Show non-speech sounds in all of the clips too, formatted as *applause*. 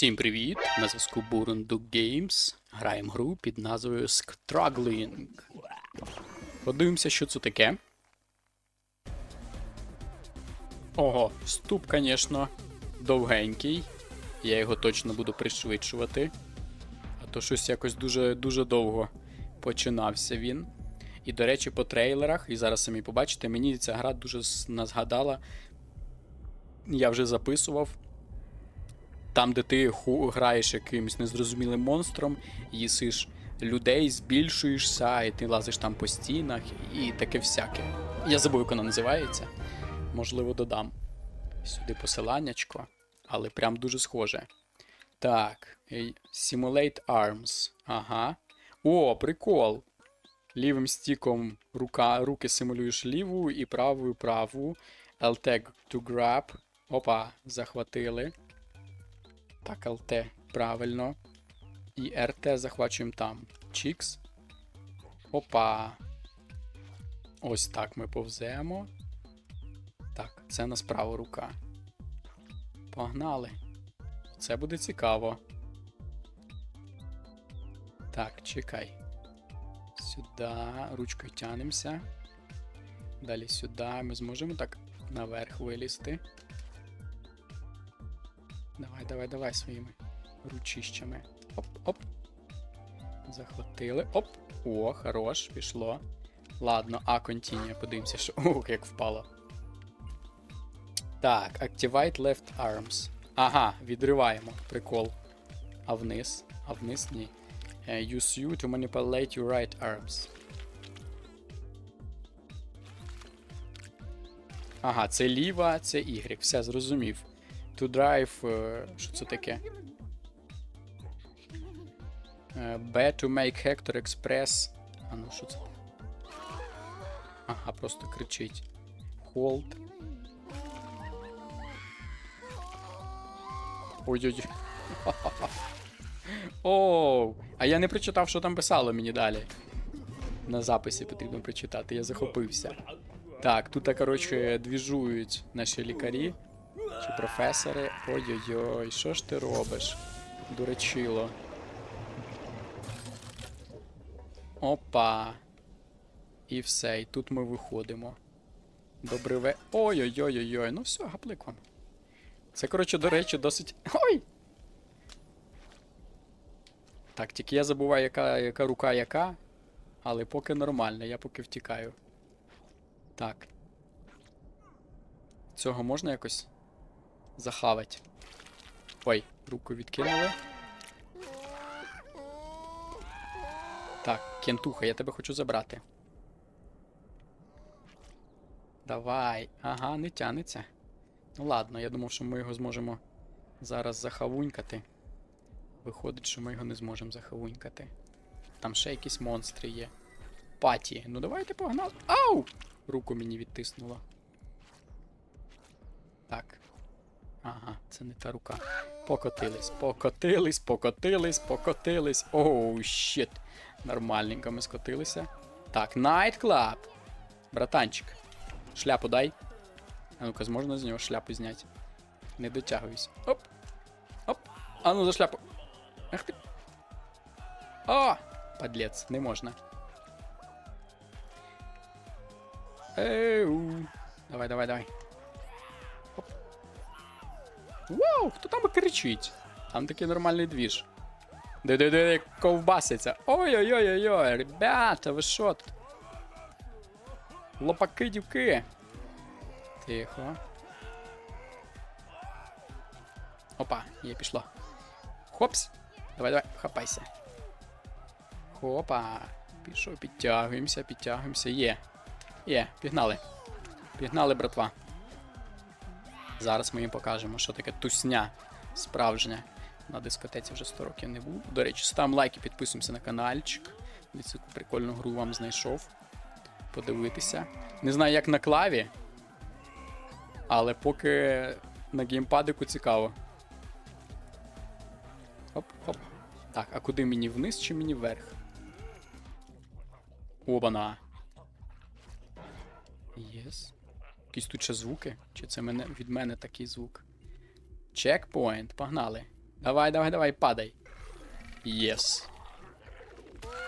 Всім привіт! На зв'язку Burundu Games. Граємо гру під назвою Struggling. Подивимося, що це таке. Ого, вступ, звісно, довгенький. Я його точно буду пришвидшувати. А то щось якось дуже дуже довго починався він. І, до речі, по трейлерах, і зараз самі побачите, мені ця гра дуже нагадала. Я вже записував. Там, де ти граєш якимось незрозумілим монстром, їсиш людей, збільшуєшся, і ти лазиш там по стінах, і таке всяке. Я забув, як воно називається. Можливо, додам сюди посиланнячко, але прям дуже схоже. Так, е, Simulate Arms. Ага. О, прикол. Лівим стіком рука, руки симулюєш ліву і правою праву. LT to grab. Опа, захватили. Так, ЛТ, правильно. І РТ захвачуємо там. Чікс. Опа. Ось так ми повземо. Так, це на справа рука. Погнали. Це буде цікаво. Так, чекай. Сюди. Ручкою тянемося. Далі сюди. Ми зможемо так наверх вилізти. Давай, давай, давай своїми ручищами. Оп, оп. Захватили. Оп. О, хорош, пішло. Ладно, а континія, подивимося, що. *laughs* Ух, як впало. Так, Activate left arms. Ага, відриваємо. Прикол. А вниз? А вниз ні. Е, Use you to manipulate your right arms. Ага, це ліва, це Y. Все зрозумів. To drive. е, Що це таке? Е, B to make Hector Express. А ну що це? Ага, просто кричить. Hold. Ой-ой-ой. *laughs* Оу! А я не прочитав, що там писало мені далі. На записі потрібно прочитати, я захопився. Так, тут, коротше, двіжують наші лікарі чи професори. Ой-ой-ой, що ж ти робиш? Дурачило. Опа. І все, і тут ми виходимо. Добрий ве. Ой-ой-ой-ой-ой. Ну все, гаплик вам. Це, коротше, до речі, досить. Ой! Так, тільки я забуваю, яка, яка рука яка. Але поки нормально, я поки втікаю. Так. Цього можна якось захавати. Ой, руку відкинули. Так, кентуха, я тебе хочу забрати. Давай. Ага, не тянеться. Ну ладно, я думав, що ми його зможемо зараз захавунькати. Виходить, що ми його не зможемо захавунькати. Там ще якісь монстри є. Паті. Ну давайте погнали. Ау! Руку мені відтиснуло. Так. Ага, це не та рука. Покотились, покотились, покотились, покотились. Оу, щит. Нормальненько ми скотилися. Так, Night. Братанчик. Шляпу дай. А ну-ка, зможна з нього шляпу зняти. Не дотягуюсь. Оп. Оп. А ну за шляпу. Ах ти. О! Подлец, не можна. Еу. Давай, давай, давай. Вау, хто там кричить? Там такий нормальний двіж. Де-де-де, ковбаситься. Ой-ой-ой-ой-ой, ребята, ви що тут? Лопаки дівки. Тихо. Опа, є пішло. Хопс. Давай, давай, хапайся. Хопа. Пішов, підтягуємося, підтягуємося. Є. Є, пігнали. Пігнали, братва. Зараз ми їм покажемо, що таке тусня справжня. На дискотеці вже 100 років не був. До речі, ставимо лайки, підписуємося на каналчик. Яку прикольну гру вам знайшов. Подивитися. Не знаю, як на клаві. Але поки на геймпадику цікаво. Оп, оп. Так, а куди мені вниз чи мені вверх? Обана. Єс. Якісь тут ще звуки? Чи це мене, від мене такий звук? Чекпоінт, погнали. Давай, давай, давай, падай. Єс.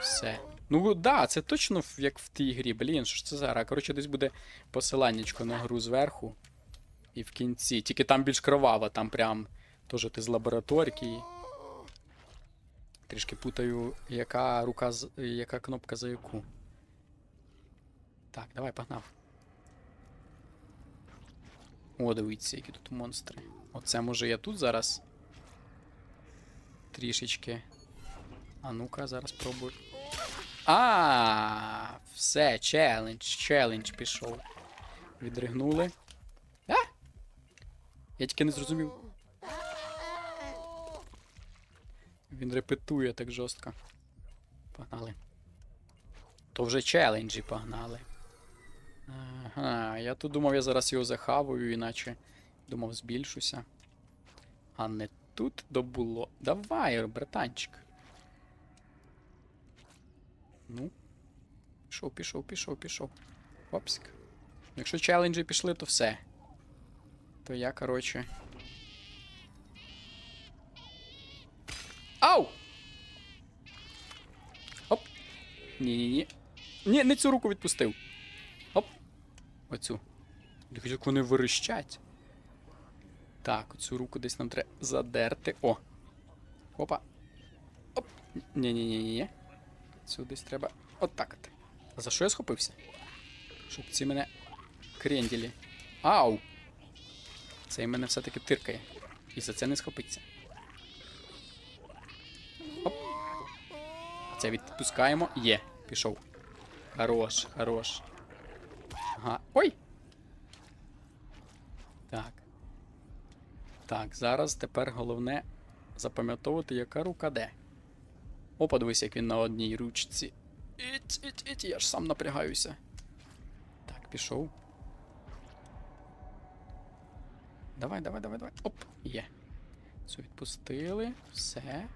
Все. Ну да, це точно як в тій грі. Блін, що ж це зараз? Коротше, десь буде посиланнячко на гру зверху. І в кінці. Тільки там більш кроваво, там прям теж ти з лабораторки. Трішки путаю, яка рука яка кнопка за яку. Так, давай, погнав. О, дивіться, які тут монстри. Оце може я тут зараз. Трішечки. А ну-ка, зараз спробую. А, все, челендж, челендж пішов. Відригнули. А? Я тільки не зрозумів. Він репетує так жорстко. Погнали. То вже челенджі погнали. Ага, я тут думав, я зараз його захаваю, іначе думав, збільшуся. А не тут добуло. Давай, братанчик. Ну. Пішов, пішов, пішов, пішов. Опсик. Якщо челенджі пішли, то все. То я, коротше. Ау! Оп! Ні-ні-ні. Ні, не цю руку відпустив. Оцю. Як- вони верещать. Так, оцю руку десь нам треба задерти. О! Опа. Оп. Ні-ні-ні-ні. Цю десь треба. От так. А за що я схопився? Щоб ці мене кренділі. Ау! Цей мене все-таки тиркає. І за це не схопиться. Оп. Це відпускаємо. Є, пішов. Хорош, хорош. Ага. Ой! Так. Так, зараз тепер головне запам'ятовувати, яка рука де. О, подивись, як він на одній ручці. Іть, іть, іть, я ж сам напрягаюся. Так, пішов. Давай, давай, давай, давай. Оп, є. Цю відпустили. Все.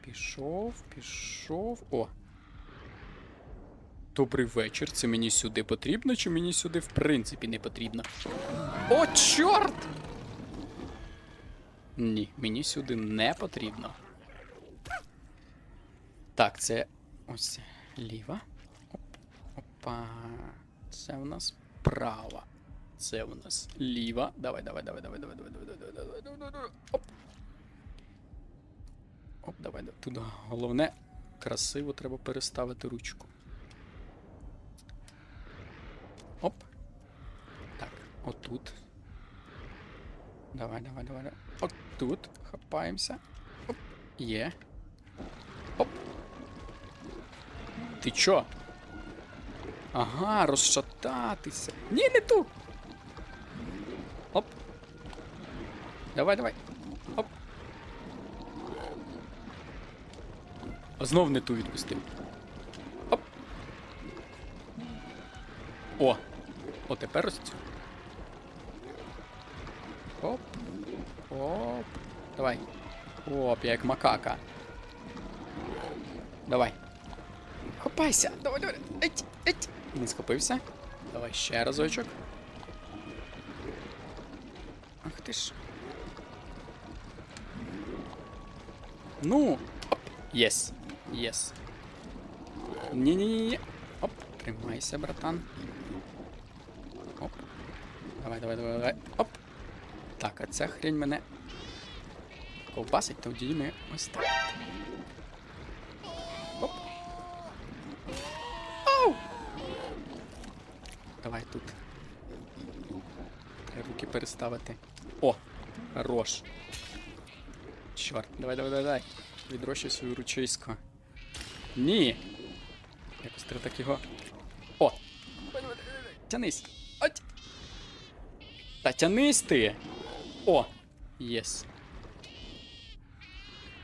Пішов, пішов. О. Добрий вечір. Це мені сюди потрібно, чи мені сюди в принципі не потрібно? О, чорт! Ні, мені сюди не потрібно. Так, це ось ліва. Оп, опа. Це у нас права. Це у нас ліва. Давай, давай, давай, давай, давай, давай, давай, давай, давай, давай, давай, давай. Оп. Оп, давай, давай. Тут головне красиво треба переставити ручку. Оп. Так, отут. Давай, давай, давай. давай. От тут. Хапаємося. Оп. Є. Оп. Ти чо? Ага, розшататися. Ні, не ту. Оп. Давай, давай. Оп. А знов не ту відпустив. Оп. О. О, тепер ось цю. Оп. Оп. Давай. Оп, я як макака. Давай. Хопайся! Давай, давай. Еть, еть. Він схопився. Давай ще разочок. Ах ти ж. Ну. Оп. Єс. Єс. Ні-ні-ні. Оп. Тримайся, братан. Оп. Давай, давай, давай, давай. Оп. Так, а ця хрень мене ковбасить, тоді ми ось так. Оп. Ау! Давай тут. Треба руки переставити. О! Хорош. Чорт, давай, давай, давай, давай. Відрощуй свою ручиську. Ні. Якось треба так його. О! Тянись. Ать! Та тянись ти! О! Єс.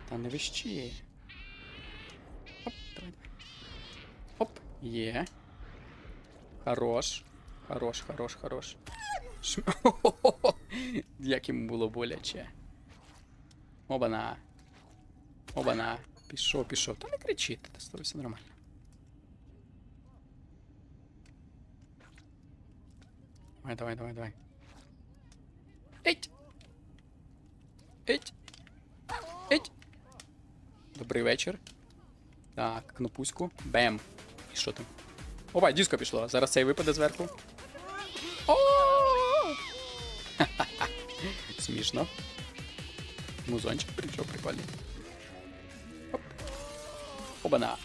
Та не вищи. Оп, давай, давай. Оп, є. Хорош. Хорош, хорош, хорош. Шм... *laughs* Як йому було боляче. Обана. Обана. Пішов, пішов. Та не кричіть, стой, все нормально. Давай, давай, давай, давай. Еть! Еть! Еть. Добрий вечір. Так, кнопуську. Бем. І що там? Опа, диско пішло. Зараз цей випаде зверху. О! *laughs* Смішно. Музончик прийшов прикольний. Оп. Обана.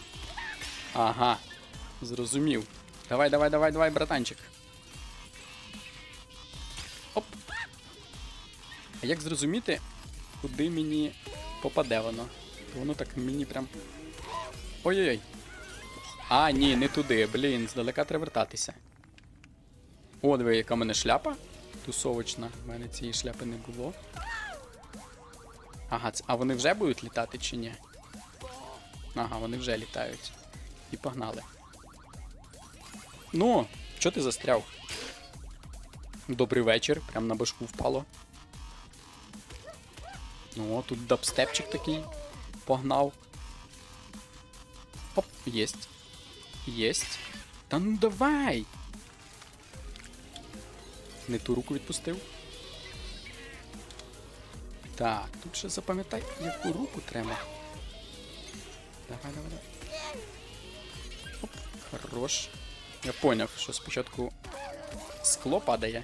Ага. Зрозумів. Давай, давай, давай, давай, братанчик. Оп. А як зрозуміти, куди мені попаде воно? Воно так мені прям. Ой-ой-ой. А, ні, не туди. Блін, здалека треба вертатися. О, диви, яка в мене шляпа. Тусовочна. У мене цієї шляпи не було. Ага, а вони вже будуть літати чи ні? Ага, вони вже літають. І погнали. Ну, що ти застряв? Добрий вечір, прям на башку впало. Ну, тут дабстепчик такий погнав. Оп, єсть. Єсть. Та ну давай! Не ту руку відпустив. Так, тут ще запам'ятай, яку руку треба. Давай, давай, давай. Оп, хорош. Я поняв, що спочатку скло падає.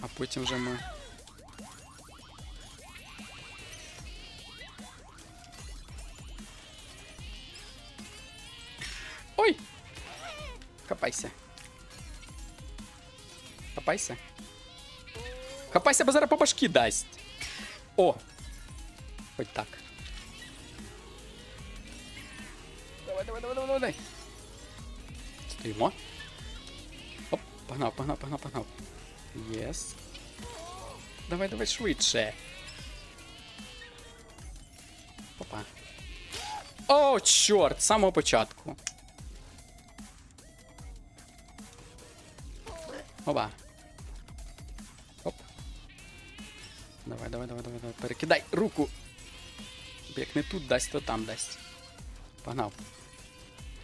А потім вже ми. Хапайся. Хапайся. Хапайся, бо по башки дасть. О! Хоть так. Давай, давай, давай, давай, давай. Стоїмо. Оп, погнав, погнав, погнав, погнав. Єс. Давай, давай швидше. Опа. О, чорт, з самого початку. Опа. Оп. Давай, давай, давай, давай, давай. Перекидай руку. Як не тут дасть, то там дасть. Погнав.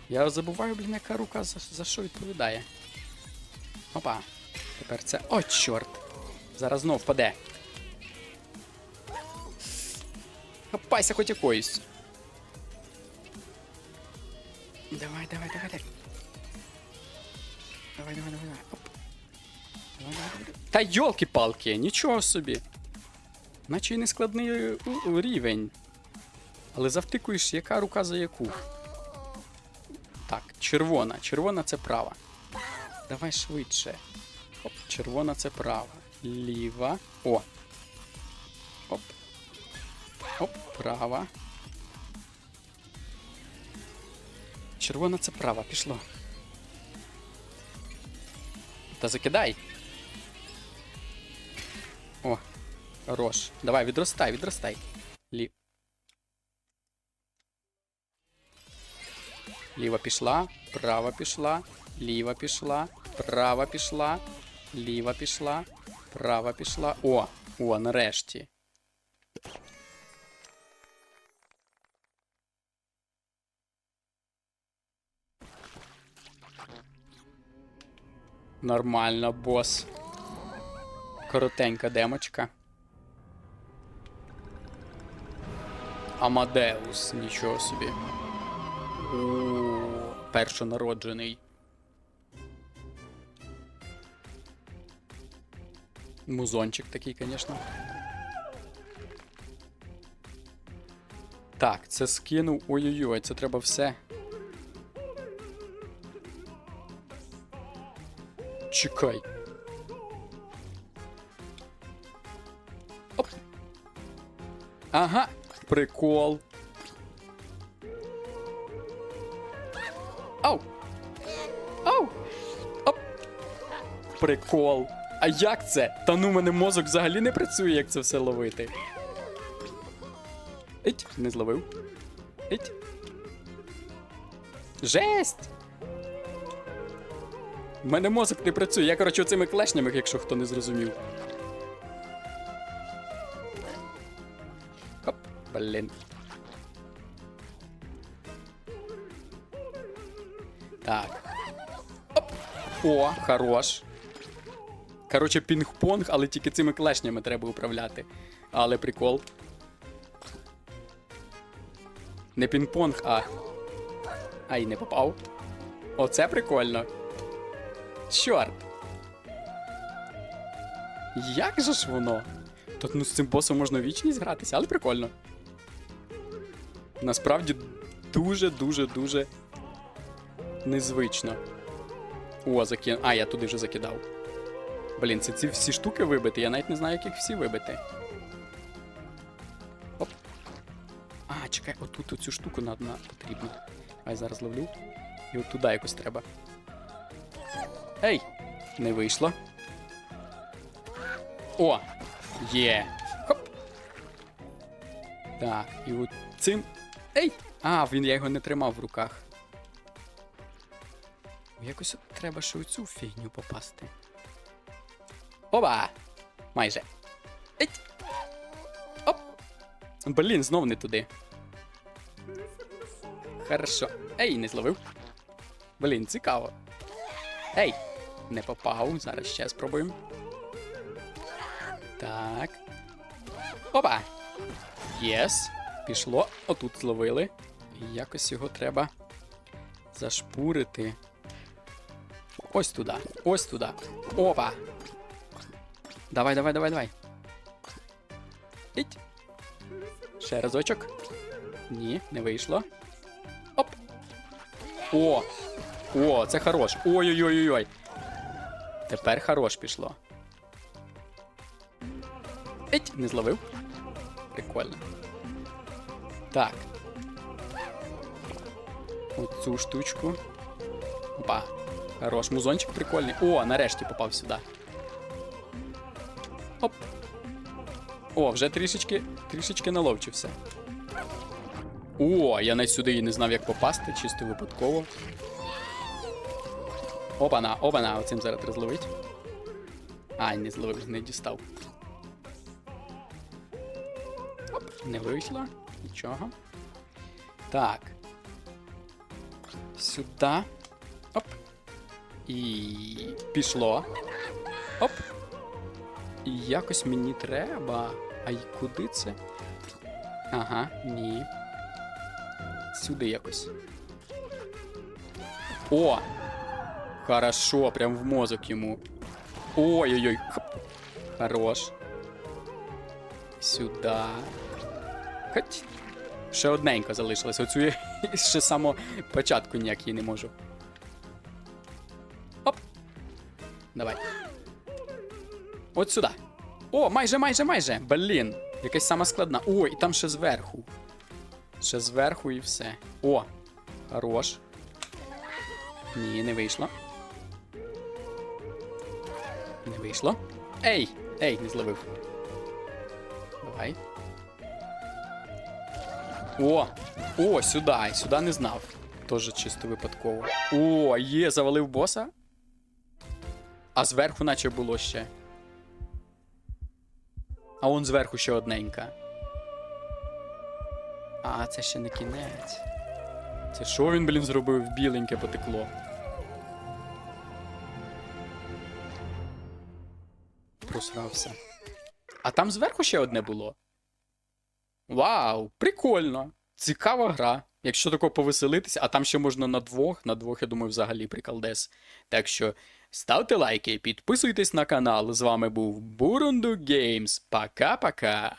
Я забуваю, блін, яка рука за, за що відповідає. Опа. Тепер це. О, чорт. Зараз знов впаде. Хапайся хоч якоюсь. Давай, давай, давай, давай. Давай, давай, давай, давай. Оп. Та йолки-палки, нічого собі. Наче й не складний е, рівень. Але завтикуєш, яка рука за яку. Так, червона. Червона це права. Давай швидше. Оп, червона це права. Ліва. О. Оп. Оп, права. Червона це права, пішло. Та закидай. О, хорош. Давай, відростай, відростай. Лі... Ліва пішла, права пішла, ліва пішла, права пішла, ліва пішла, права пішла. О, о, нарешті. Нормально, бос. Коротенька демочка. Амадеус, нічого собі. О, першонароджений. Музончик такий, звісно. Так, це скинув. Ой-ой-ой, це треба все. Чекай. Ага, прикол. Ау! Ау! Оп! Прикол. А як це? Та ну мене мозок взагалі не працює, як це все ловити. Ить, не зловив. Ить. Жесть! У мене мозок не працює. Я, коротше, оцими клешнями, якщо хто не зрозумів. Блін. Так. Оп. О, хорош. Коротше, пінг-понг, але тільки цими клешнями треба управляти. Але прикол. Не пінг-понг, а. Ай, не попав. Оце прикольно. Чорт. Як же ж воно? Тут ну з цим босом можна вічність гратися, але прикольно. Насправді дуже-дуже дуже незвично. О, закин. А, я туди вже закидав. Блін, це ці всі штуки вибити, я навіть не знаю, як їх всі вибити. Оп. А, чекай, отут оцю штуку на, на потрібно. Ай, зараз ловлю. І от туди якось треба. Ей! Не вийшло. О! Є! Хоп! Так, і от цим. Ей! А, він я його не тримав в руках. Якось треба ще у цю фігню попасти. Оба! Майже. Еть! Оп! Блін, знов не туди. Хорошо. Ей, не зловив. Блін, цікаво. Ей! Не попав. Зараз ще спробуємо. Так. Опа! Єс. Пішло. Отут зловили. І якось його треба зашпурити. Ось туди. Ось туди. Опа! Давай, давай, давай, давай. Іть. Ще разочок. Ні, не вийшло. Оп. О! О, це хорош. Ой-ой-ой-ой. Тепер хорош пішло. Еть, не зловив. Прикольно. Так. Оцю штучку. Опа. Хорош, музончик прикольний. О, нарешті попав сюди. Оп. О, вже трішечки, трішечки наловчився. О, я навіть сюди і не знав, як попасти, чисто випадково. Опана, опана, оцим зараз треба зловити. Ай, не зловив, не дістав. Оп, не вийшло. Нічого. Так. Сюди. Оп. І пішло. Оп. І якось мені треба. А й куди це? Ага, ні. Сюди якось. О! Хорошо, прям в мозок йому. Ой-ой-ой. Хорош. Сюда. Хоть. Ще одненько залишилось. Оцю я *laughs* ще з самого початку ніяк її не можу. Оп. Давай. От сюди. О, майже, майже, майже. Блін. Якась сама складна. О, і там ще зверху. Ще зверху і все. О! Хорош. Ні, не вийшло. Не вийшло. Ей! Ей, не зловив. Давай. О! О, сюди. Сюди не знав. Тоже чисто випадково. О, є, завалив боса. А зверху наче було ще. А он зверху ще одненька. А, це ще не кінець. Це що він, блін, зробив? Біленьке потекло. Просрався. А там зверху ще одне було. Вау, прикольно. Цікава гра. Якщо тако повеселитися, а там ще можна на двох. На двох, я думаю, взагалі приколдес. Так що ставте лайки, підписуйтесь на канал. З вами був Бурунду Геймс. Пока-пока.